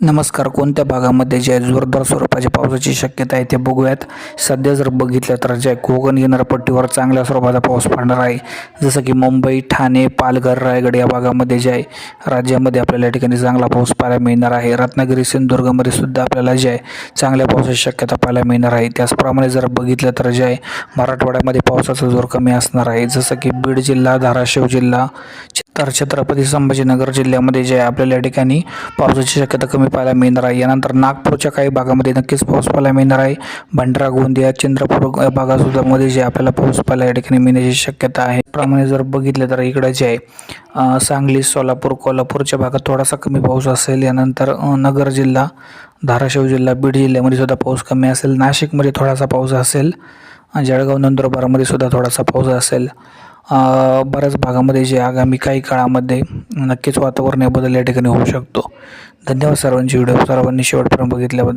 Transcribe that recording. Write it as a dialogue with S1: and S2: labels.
S1: नमस्कार. कोणत्या भागामध्ये जे आहे जोरदार स्वरूपाच्या पावसाची शक्यता आहे ते बघूयात. सध्या जर बघितलं तर जे कोकण किनारपट्टीवर चांगल्या स्वरूपाचा पाऊस पडणार आहे. जसं की मुंबई ठाणे पालघर रायगड या भागामध्ये जे आहे राज्यामध्ये आपल्याला या ठिकाणी चांगला पाऊस पाहायला मिळणार आहे. रत्नागिरी सिंधुदुर्गमध्ये सुद्धा आपल्याला जे आहे चांगल्या पावसाची शक्यता पाहायला मिळणार आहे. त्याचप्रमाणे जर बघितलं तर जे आहे मराठवाड्यामध्ये पावसाचा जोर कमी असणार आहे. जसं की बीड जिल्हा धाराशिव जिल्हा तर छत्रपती संभाजीनगर जिल्ह्यामध्ये जे आहे आपल्याला या ठिकाणी पावसाची शक्यता कमी पाहायला मिळणार आहे. यानंतर नागपूरच्या काही भागामध्ये नक्कीच पाऊस पाहायला मिळणार आहे. भंडारा गोंदिया चंद्रपूर भागासुद्धामध्ये मध्ये जे आपल्याला पाऊस पाहायला या ठिकाणी मिळण्याची शक्यता आहे. प्रमाणे जर बघितलं तर इकडे जे आहे सांगली सोलापूर कोल्हापूरच्या भागात थोडासा कमी पाऊस असेल. यानंतर नगर जिल्हा धाराशिव जिल्हा बीड जिल्ह्यामध्ये सुद्धा पाऊस कमी असेल. नाशिकमध्ये थोडासा पाऊस असेल. जळगाव नंदुरबारमध्ये सुद्धा थोडासा पाऊस असेल. बऱ्याच भागामध्ये जे आगामी काही काळामध्ये नक्कीच वातावरण बदल या ठिकाणी होऊ शकतो. धन्यवाद सर्वांची. व्हिडिओ सर्वांनी शेवटपर्यंत बघितल्याबद्दल.